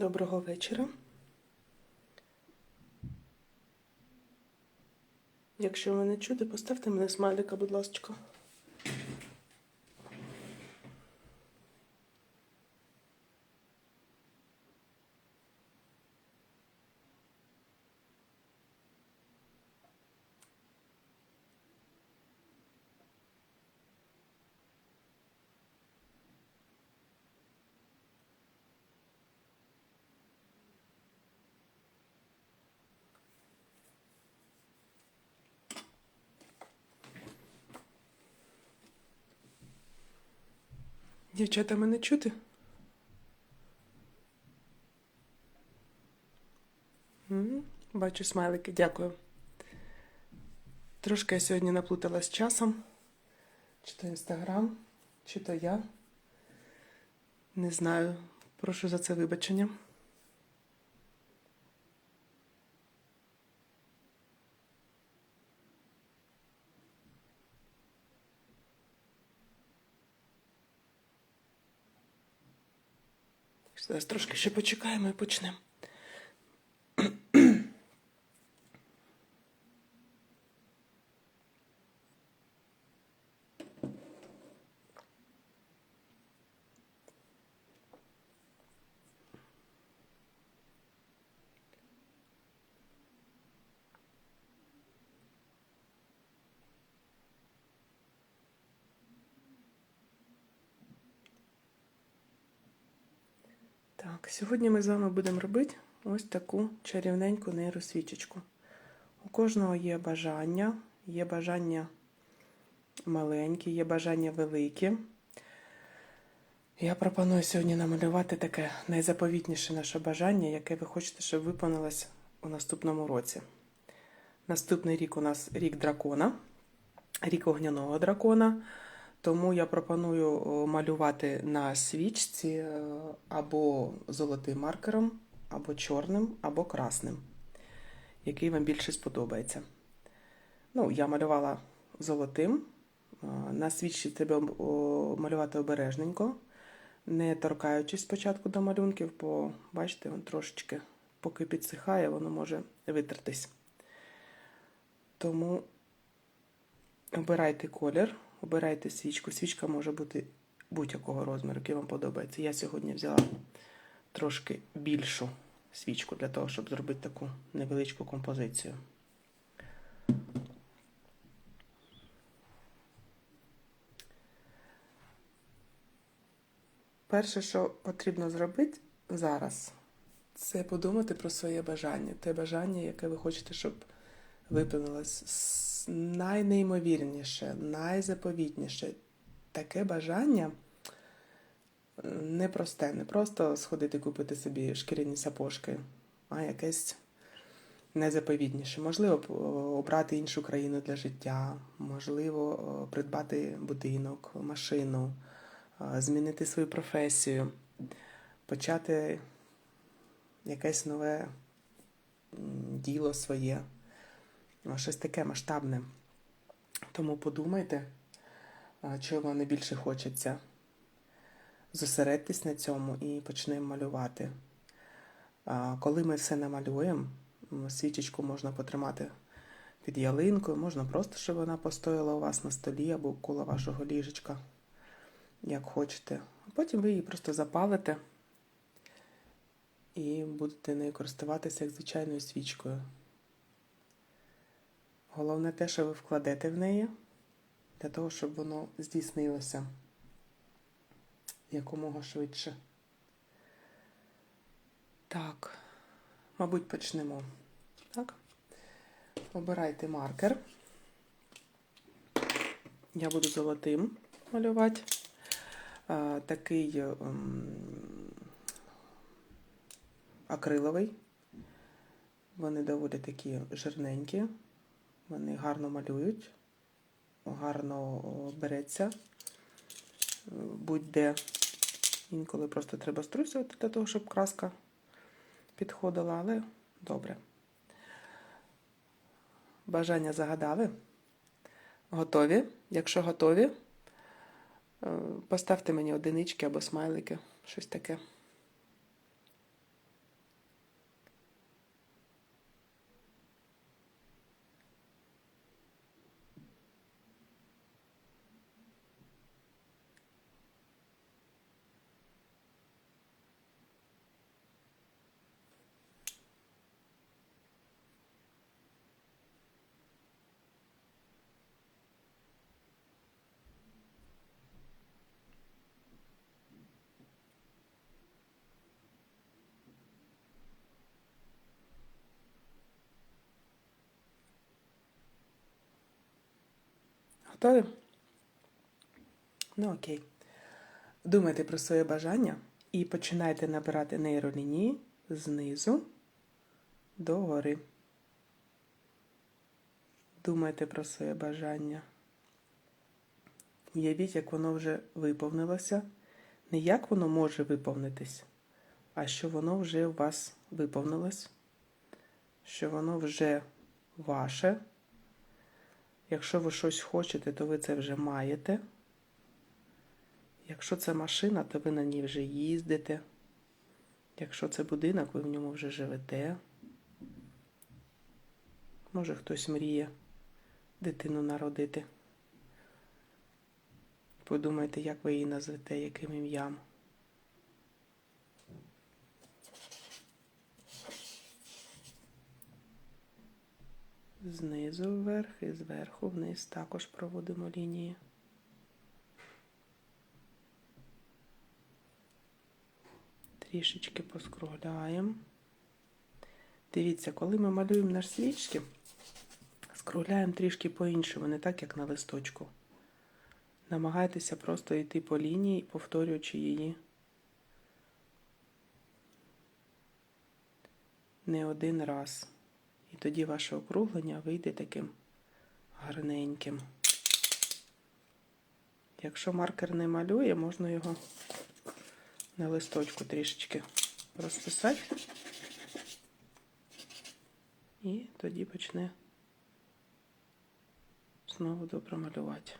Доброго вечора. Якщо мене чути, поставте мене смайлика, будь ласка. Дівчата, мене чути? Бачу смайлики, дякую. Трошки я сьогодні наплутала з часом. Чи то інстаграм, чи то я. Не знаю. Прошу за це вибачення. Трошки ще почекаємо і почнемо. Так, сьогодні ми з вами будемо робити ось таку чарівненьку нейросвічечку. У кожного є бажання, є бажання маленькі, є бажання великі. Я пропоную сьогодні намалювати таке найзаповітніше наше бажання, яке ви хочете, щоб виконалось у наступному році. Наступний рік у нас рік дракона, рік огняного дракона. Тому я пропоную малювати на свічці е, або золотим маркером, або чорним, або красним, який вам більше сподобається. Ну, я малювала золотим. Е, На свічці треба малювати обережненько, не торкаючись спочатку до малюнків, бо бачите, він трошечки, поки підсихає, воно може витертись. Тому обирайте колір. Обирайте свічку. Свічка може бути будь-якого розміру, який вам подобається. Я сьогодні взяла трошки більшу свічку для того, щоб зробити таку невеличку композицію. Перше, що потрібно зробити зараз, це подумати про своє бажання. Те бажання, яке ви хочете, щоб виповнилось найнеймовірніше, найзаповітніше. Таке бажання непросте, не просто сходити купити собі шкіряні сапожки, а якесь найзаповітніше. Можливо, обрати іншу країну для життя, можливо, придбати будинок, машину, змінити свою професію, почати якесь нове діло своє щось таке масштабне. Тому подумайте, чого вам найбільше хочеться. Зосередьтесь на цьому і почнемо малювати. Коли ми все намалюємо, свічечку можна потримати під ялинкою, можна просто, щоб вона постояла у вас на столі або коло вашого ліжечка, як хочете. Потім ви її просто запалите і будете нею користуватися як звичайною свічкою. Головне те, що ви вкладете в неї, для того, щоб воно здійснилося якомога швидше. Так, мабуть, почнемо. Так. Обирайте маркер. Я буду золотим малювати. А, такий ем, акриловий. Вони доволі такі жирненькі. Вони гарно малюють, гарно береться. Е, Будь-де. Інколи просто треба струсювати для того, щоб краска підходила, але добре. Бажання загадали. Готові? Якщо готові, е, поставте мені одинички або смайлики, щось таке. Готові? Ну окей. Думайте про своє бажання і починайте набирати нейролінії знизу до гори. Думайте про своє бажання. Уявіть, як воно вже виповнилося. Не як воно може виповнитись, а що воно вже у вас виповнилось, що воно вже ваше. Якщо ви щось хочете, то ви це вже маєте. Якщо це машина, то ви на ній вже їздите. Якщо це будинок, ви в ньому вже живете. Може хтось мріє дитину народити. Подумайте, як ви її назвете, яким ім'ям. Знизу вверх і зверху вниз також проводимо лінії. Трішечки поскругляємо. Дивіться, коли ми малюємо на свічки, скругляємо трішки по-іншому, не так, як на листочку. Намагайтеся просто йти по лінії, повторюючи її не один раз. І тоді ваше округлення вийде таким гарненьким. Якщо маркер не малює, можна його на листочку трішечки розписати. І тоді почне знову добре малювати.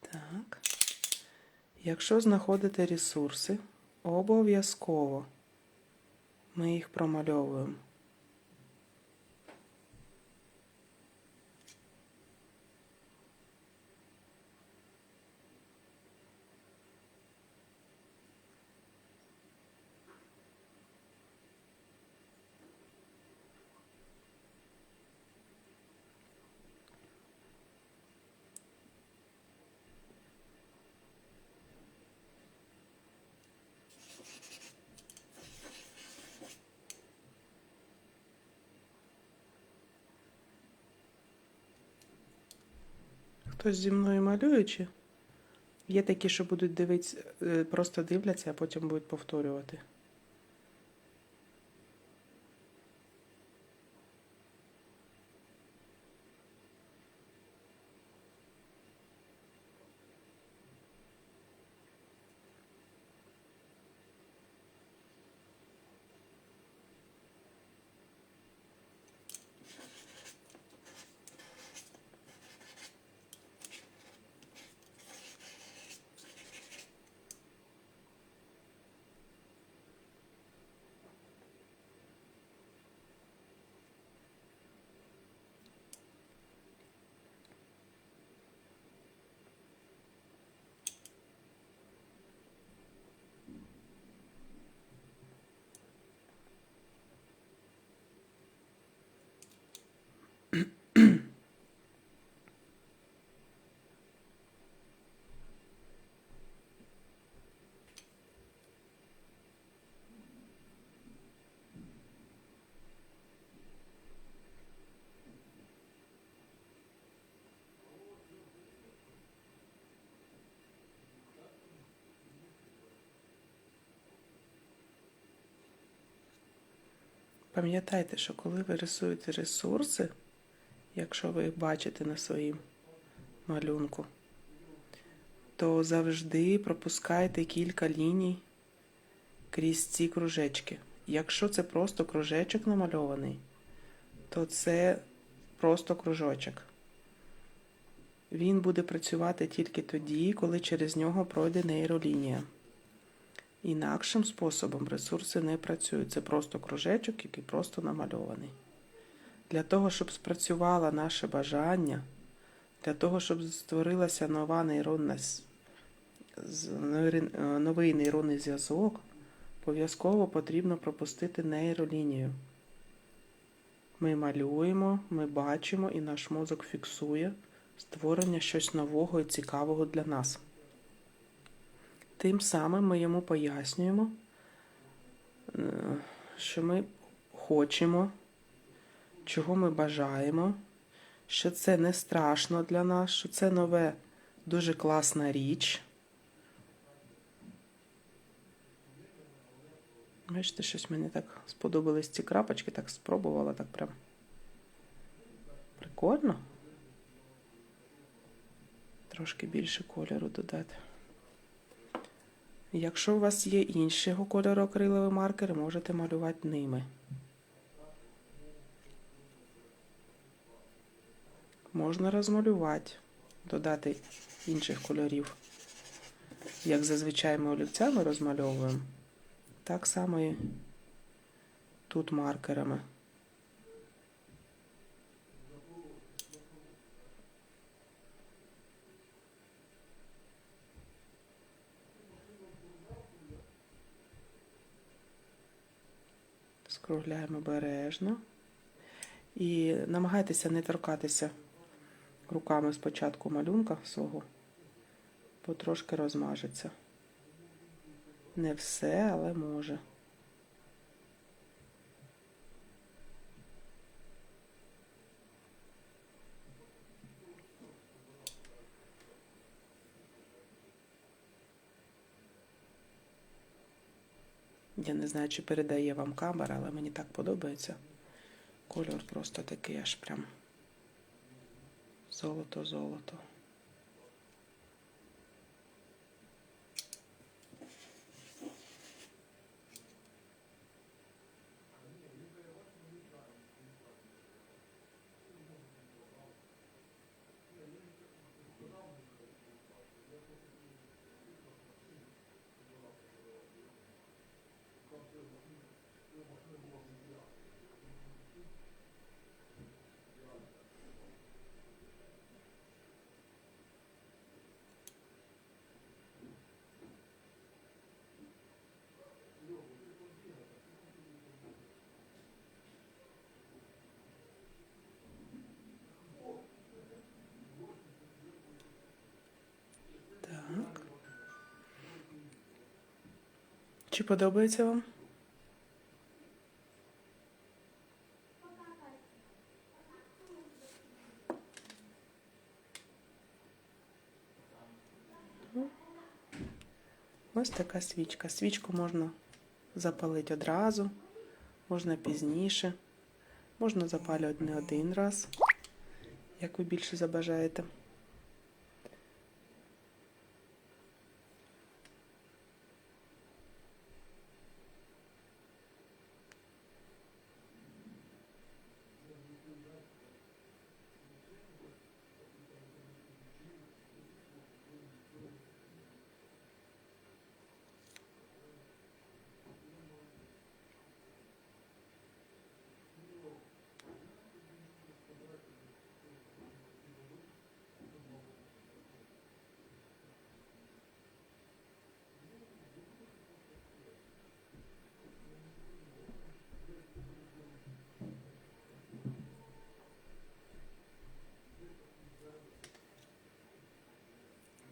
Так. Якщо знаходите ресурси, обов'язково ми їх промальовуємо. Хтось зі мною малюючи. Є такі, що будуть дивитися, е, просто дивляться, а потім будуть повторювати. Пам'ятайте, що коли ви рисуєте ресурси, якщо ви їх бачите на своїм малюнку, то завжди пропускайте кілька ліній крізь ці кружечки. Якщо це просто кружечок намальований, то це просто кружочок. Він буде працювати тільки тоді, коли через нього пройде нейролінія. Інакшим способом ресурси не працюють. Це просто кружечок, який просто намальований. Для того, щоб спрацювало наше бажання, для того, щоб створилася нова нейронна, новий нейронний зв'язок, обов'язково потрібно пропустити нейролінію. Ми малюємо, ми бачимо, і наш мозок фіксує створення щось нового і цікавого для нас. Тим самим ми йому пояснюємо, е, що ми хочемо, чого ми бажаємо, що це не страшно для нас, що це нове, дуже класна річ. Бачите, щось мені так сподобались ці крапочки, так спробувала, так прям. Прикольно. Трошки більше кольору додати. Якщо у вас є іншого кольору акрилові маркери, можете малювати ними. Можна розмалювати, додати інших кольорів. Як зазвичай ми олівцями розмальовуємо, так само і тут маркерами. Скругляємо обережно. І намагайтеся не торкатися руками спочатку малюнка свого, бо трошки розмажеться. Не все, але може. Я не знаю, чи передає вам камера, але мені так подобається. Кольор просто такий аж прям золото-золото. Чи подобається вам? Ну, Ось така свічка. Свічку можна запалити одразу, можна пізніше, можна запалювати не один раз, як ви більше забажаєте.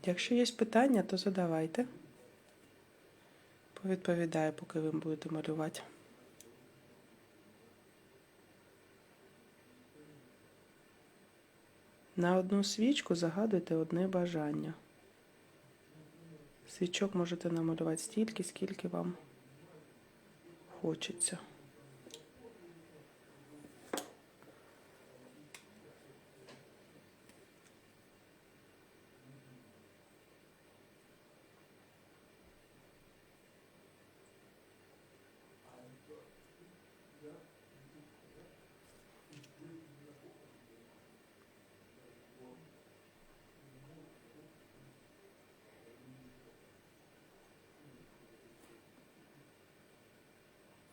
Якщо є питання, то задавайте. Повідповідаю, поки ви будете малювати. На одну свічку загадуйте одне бажання. Свічок можете намалювати стільки, скільки вам хочеться.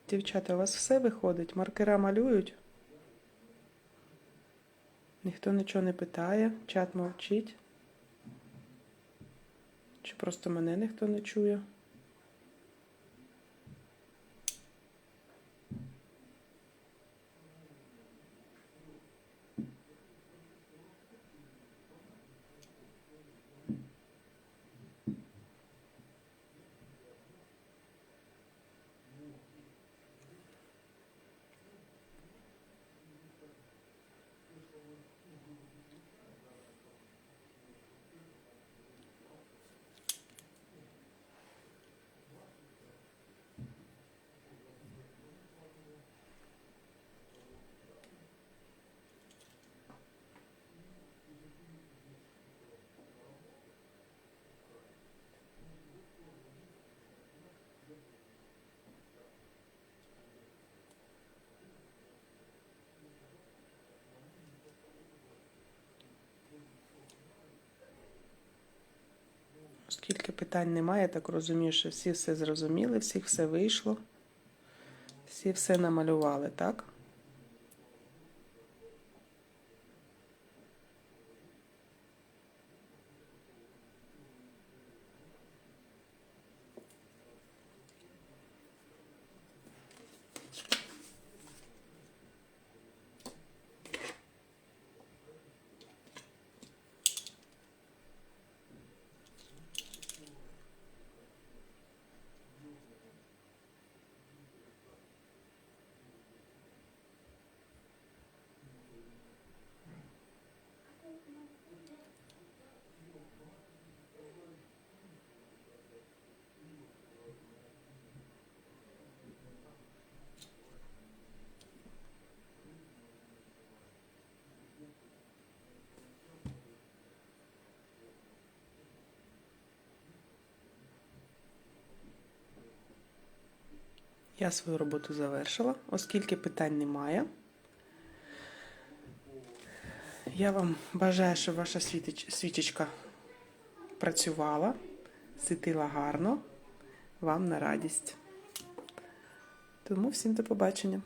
Дівчата, у вас все виходить? Маркера малюють? Ніхто нічого не питає, чат мовчить. Чи просто мене ніхто не чує? Оскільки питань немає, так розумію, що всі все зрозуміли, всіх все вийшло. Всі все намалювали, так? Я свою роботу завершила, оскільки питань немає. Я вам бажаю, щоб ваша свічечка працювала, світила гарно, вам на радість. Тому всім до побачення.